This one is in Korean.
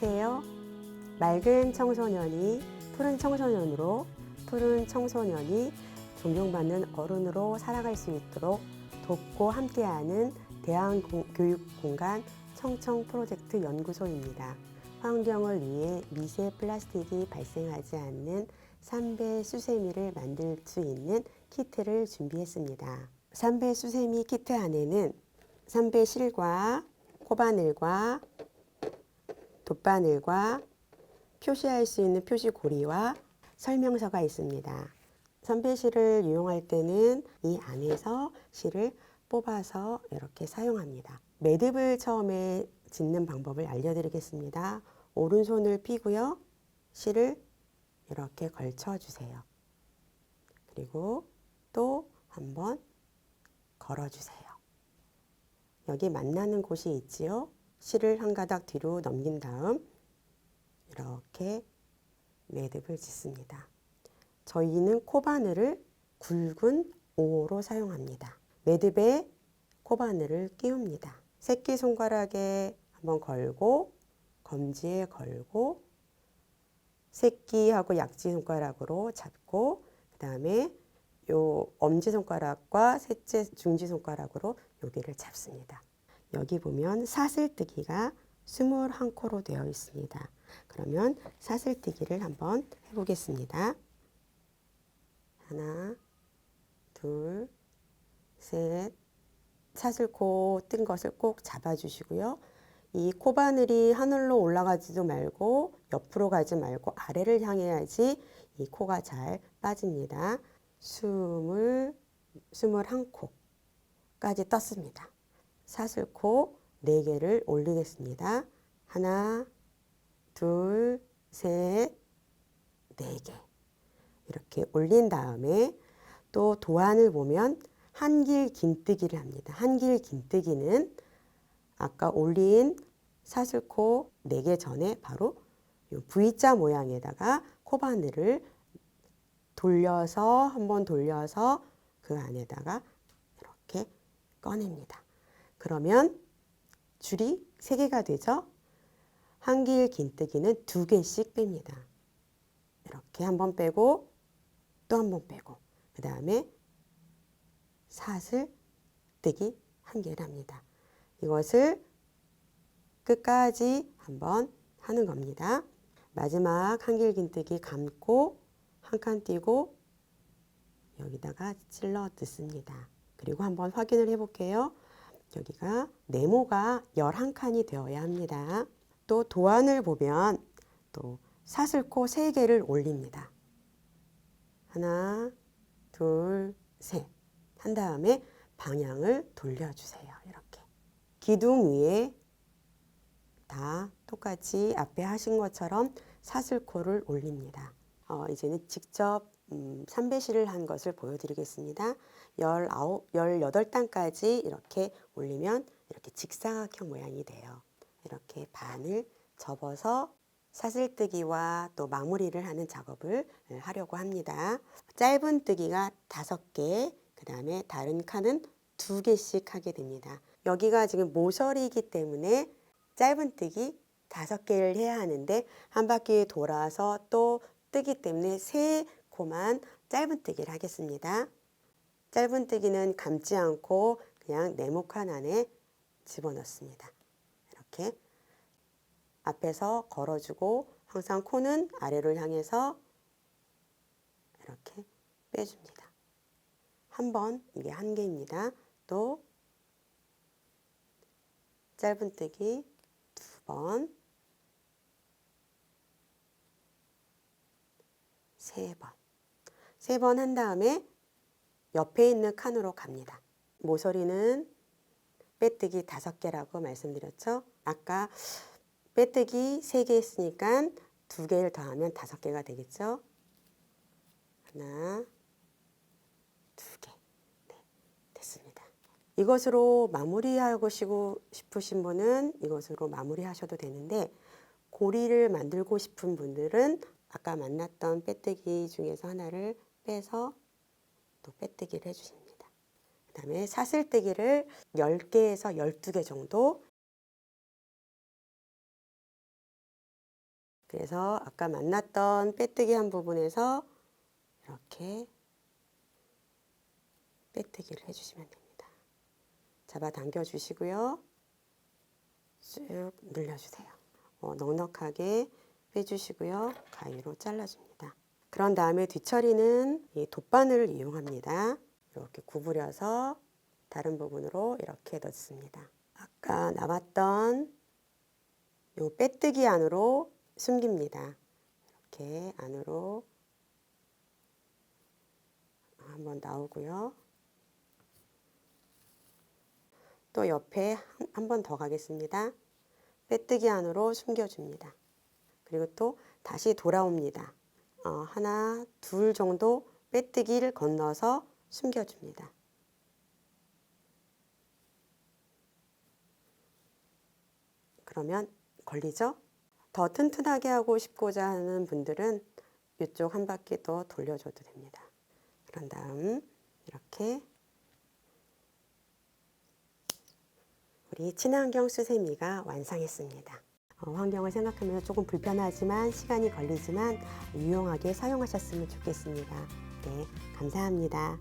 안녕하세요. 맑은 청소년이 푸른 청소년으로 푸른 청소년이 존경받는 어른으로 살아갈 수 있도록 돕고 함께하는 대한교육 공간 청청 프로젝트 연구소입니다. 환경을 위해 미세 플라스틱이 발생하지 않는 삼배 수세미를 만들 수 있는 키트를 준비했습니다. 삼배 수세미 키트 안에는 삼배 실과 코바늘과 돗바늘과 표시할 수 있는 표시고리와 설명서가 있습니다. 선배실을 이용할 때는 이 안에서 실을 뽑아서 이렇게 사용합니다. 매듭을 처음에 짓는 방법을 알려드리겠습니다. 오른손을 펴고요. 실을 이렇게 걸쳐주세요. 그리고 또 한번 걸어주세요. 여기 만나는 곳이 있지요. 실을 한 가닥 뒤로 넘긴 다음 이렇게 매듭을 짓습니다. 저희는 코바늘을 굵은 5호로 사용합니다. 매듭에 코바늘을 끼웁니다. 새끼손가락에 한번 걸고 검지에 걸고 새끼하고 약지손가락으로 잡고 그 다음에 요 엄지손가락과 셋째 중지손가락으로 여기를 잡습니다. 여기 보면 사슬뜨기가 21코로 되어 있습니다. 그러면 사슬뜨기를 한번 해보겠습니다. 하나, 둘, 셋. 사슬코 뜬 것을 꼭 잡아주시고요. 이 코바늘이 하늘로 올라가지도 말고 옆으로 가지 말고 아래를 향해야지 이 코가 잘 빠집니다. 스물, 스물한 코까지 떴습니다. 사슬코 네개를 올리겠습니다. 하나, 둘, 셋, 네 개. 이렇게 올린 다음에 또 도안을 보면 한길 긴뜨기를 합니다. 한길 긴뜨기는 아까 올린 사슬코 네개 전에 바로 요 V자 모양에다가 코바늘을 돌려서 한번 돌려서 그 안에다가 이렇게 꺼냅니다. 그러면 줄이 세 개가 되죠. 한길 긴뜨기는 두 개씩 뺍니다. 이렇게 한 번 빼고 또 한 번 빼고 그 다음에 사슬 뜨기 한 개를 합니다. 이것을 끝까지 한번 하는 겁니다. 마지막 한길 긴뜨기 감고 한 칸 띄고 여기다가 찔러 넣습니다. 그리고 한번 확인을 해볼게요. 여기가 네모가 11칸이 되어야 합니다. 또 도안을 보면 또 사슬코 3개를 올립니다. 하나, 둘, 셋. 한 다음에 방향을 돌려주세요. 이렇게. 기둥 위에 다 똑같이 앞에 하신 것처럼 사슬코를 올립니다. 어, 이제는 직접 음, 삼배실을 한 것을 보여드리겠습니다. 19, 18단까지 이렇게 올리면 이렇게 직사각형 모양이 돼요. 이렇게 반을 접어서 사슬뜨기와 또 마무리를 하는 작업을 하려고 합니다. 짧은 뜨기가 다섯 개, 그 다음에 다른 칸은 두 개씩 하게 됩니다. 여기가 지금 모서리이기 때문에 짧은 뜨기 다섯 개를 해야 하는데 한 바퀴 돌아서 또 뜨기 때문에 세 코만 짧은 뜨기를 하겠습니다. 짧은 뜨기는 감지 않고 그냥 네모칸 안에 집어넣습니다. 이렇게 앞에서 걸어주고 항상 코는 아래를 향해서 이렇게 빼줍니다. 한 번, 이게 한 개입니다. 또 짧은 뜨기 두 번, 세 번. 세 번 한 다음에 옆에 있는 칸으로 갑니다. 모서리는 빼뜨기 다섯 개라고 말씀드렸죠. 아까 빼뜨기 세 개 했으니까 두 개를 더하면 다섯 개가 되겠죠. 하나, 두 개. 네, 됐습니다. 이것으로 마무리하고 싶으신 분은 이것으로 마무리하셔도 되는데 고리를 만들고 싶은 분들은 아까 만났던 빼뜨기 중에서 하나를 빼서 또 빼뜨기를 해주십니다. 그 다음에 사슬뜨기를 10개에서 12개 정도 그래서 아까 만났던 빼뜨기 한 부분에서 이렇게 빼뜨기를 해주시면 됩니다. 잡아당겨 주시고요. 쭉 늘려주세요. 어, 넉넉하게 빼주시고요. 가위로 잘라줍니다. 그런 다음에 뒤처리는 이 돗바늘을 이용합니다. 이렇게 구부려서 다른 부분으로 이렇게 넣습니다. 아까 남았던 요 빼뜨기 안으로 숨깁니다. 이렇게 안으로 한번 나오고요. 또 옆에 한 번 더 가겠습니다. 빼뜨기 안으로 숨겨줍니다. 그리고 또 다시 돌아옵니다. 어, 하나, 둘 정도 빼뜨기를 건너서 숨겨줍니다. 그러면 걸리죠? 더 튼튼하게 하고 싶고자 하는 분들은 이쪽 한 바퀴 더 돌려줘도 됩니다. 그런 다음 이렇게 우리 친환경 수세미가 완성했습니다. 어, 환경을 생각하면서 조금 불편하지만 시간이 걸리지만 유용하게 사용하셨으면 좋겠습니다. 네, 감사합니다.